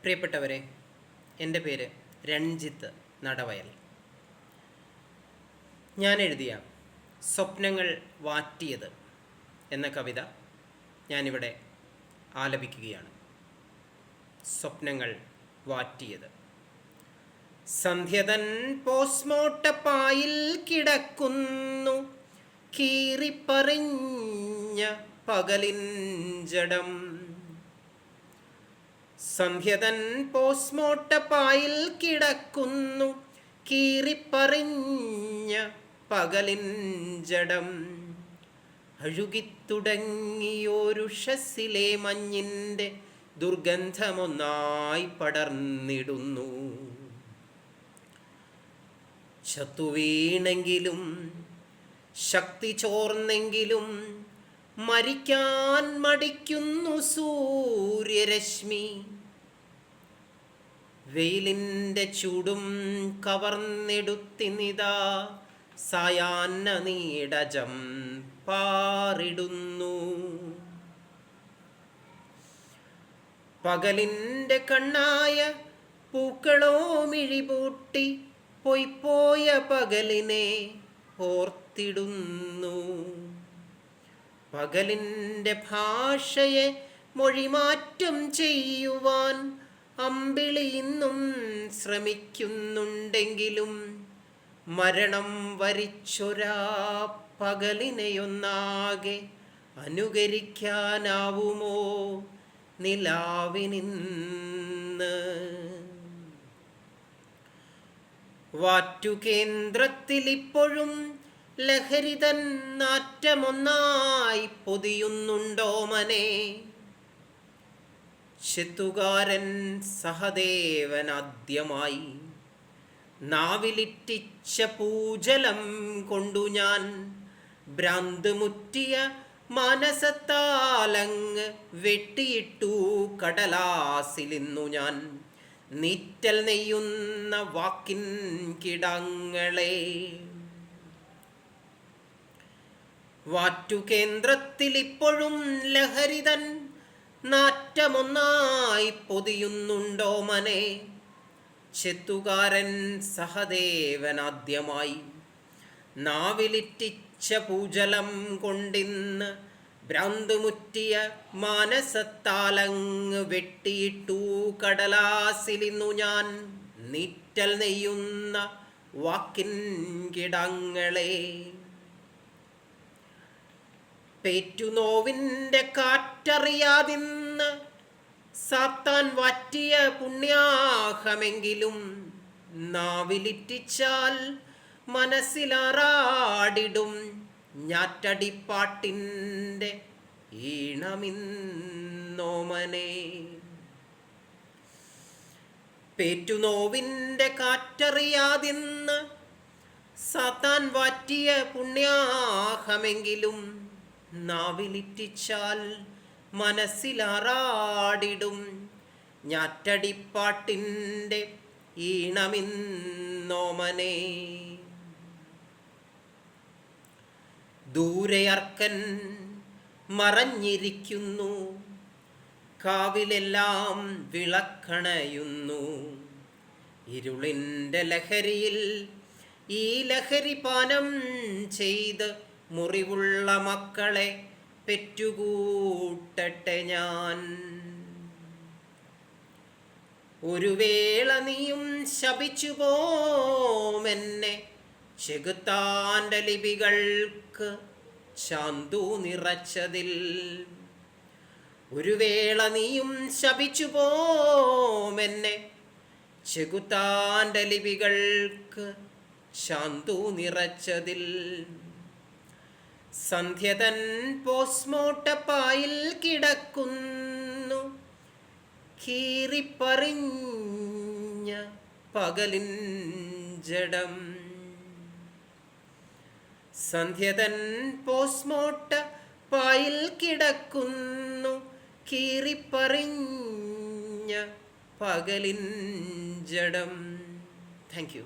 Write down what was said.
പ്രിയപ്പെട്ടവരെ എന്റെ പേര് രഞ്ജിത്ത് നടവയൽ. ഞാൻ എഴുതിയ സ്വപ്നങ്ങൾ വാറ്റിയത് എന്ന കവിത ഞാനിവിടെ ആലപിക്കുകയാണ്. സ്വപ്നങ്ങൾ വാറ്റിയത്. സന്ധ്യതൻ പോസ്മോട്ടപ്പായിൽ കിടക്കുന്നു. കീറിപ്പറിഞ്ഞ പകലിൻ ജഡം. സന്ധ്യതൻ പോസ്മോട്ടപ്പായിൽ കിടക്കുന്നു. കീറിപ്പറിഞ്ഞ പകലിൻ ജഡം. അഴുകിത്തുടങ്ങിയൊരുഷസ്സിലെ മഞ്ഞിന്റെ ദുർഗന്ധമൊന്നായി പടർന്നിടുന്നു. ചത്തുവീണെങ്കിലും ശക്തി ചോർന്നെങ്കിലും മരിക്കാൻ മടിക്കുന്നു സൂര്യരശ്മി. വെയിലിന്റെ ചൂടും കവർന്നെടുത്തിനിതാ. സായാന്ന നീടജം പാറിടുന്നു. പകലിന്റെ കണ്ണായ പൂക്കളോ മിഴിപൂട്ടി പൊയ്പോയ പകലിനെ ഓർത്തിടുന്നു. പകലിന്റെ ഭാഷയെ മൊഴിമാറ്റം ചെയ്യുവാൻ അമ്പിളി ഇന്നും ശ്രമിക്കുന്നുണ്ടെങ്കിലും മരണം വരിച്ചൊരാ പകലിനെയൊന്നാകെ അനുകരിക്കാനാവുമോ നിലാവിനിന്ന്? വാറ്റുകേന്ദ്രത്തിൽ ഇപ്പോഴും ലഹരിതൻ നാറ്റമൊന്നായി പൊതിയുന്നുണ്ടോ മനെ ചെത്തുകാരൻ സഹദേവനാദ്യമായി. നാവിലിറ്റിച്ച പൂജലം കൊണ്ടു ഞാൻ ഭ്രാന്ത് മുറ്റിയ മനസത്താലങ് വെട്ടിയിട്ടു കടലാസിലിന്നു ഞാൻ. നീറ്റൽ നെയ്യുന്ന വാക്കിൻ കിടങ്ങളെ. വാറ്റുകേന്ദ്രത്തിൽ ഇപ്പോഴും ലഹരിതൻ നാറ്റമൊന്നായി പൊതിയുന്നുണ്ടോ മനെ? ചെത്തുകാരൻ സഹദേവനാദ്യമായി നാവിലിറ്റിച്ച പൂജലം കൊണ്ടിന്ന് ഭ്രാന്തുമുറ്റിയ മാനസത്താലങ് വെട്ടിയിട്ടു കടലാസിലിന്നു ഞാൻ. നീറ്റൽ നെയ്യുന്ന വാക്കിൻ കിടങ്ങളെ പേറ്റുനോവിന്റെ കാറ്ററിയാതിന്ന് സാത്താൻ വാറ്റിയ പുണ്യാഹമെങ്കിലും നാവിലിറ്റിച്ചാൽ മനസ്സിലാറാടിടും ഞാറ്റടിപ്പാട്ടിന്റെ ഈണമിന്നോമനെ. പേറ്റുനോവിന്റെ കാറ്ററിയാതിന്ന് സാത്താൻ വാറ്റിയ പുണ്യാഹമെങ്കിലും നാവിലിറ്റിച്ചാൽ മനസ്സിലാറാടിടും ഞാറ്റടിപ്പാട്ടിന്റെ ഈണമിന്നോമനെ. ദൂരയർക്കൻ മറഞ്ഞിരിക്കുന്നു കാവിലെല്ലാം വിളക്കണയുന്നു. ഇരുളിന്റെ ലഹരിയിൽ ഈ ലഹരി പാനം ചെയ്ത് മുറിവുള്ള മക്കളെ പെറ്റുകൂട്ടട്ടെ ഞാൻ. ഒരു വേള നീയും ശപിച്ചു പോമെന്നെ ചെകുത്താന്റെ ലിപികൾക്ക് ശാന്തു നിറച്ചതിൽ. ഒരു വേള നീയും ശപിച്ചു പോമെന്നെ ചെകുത്താന്റെ ലിപികൾക്ക് ശാന്തു നിറച്ചതിൽ. സന്ധ്യതൻ പോസ്മോട്ടപ്പായിൽ കിടക്കുന്നു. കീറിപ്പറിഞ്ഞ പകലിൻ ജഡം. സന്ധ്യതൻ പോസ്മോട്ട പായിൽ കിടക്കുന്നു. കീറിപ്പറിഞ്ഞ പകലിൻ ജഡം. Thank you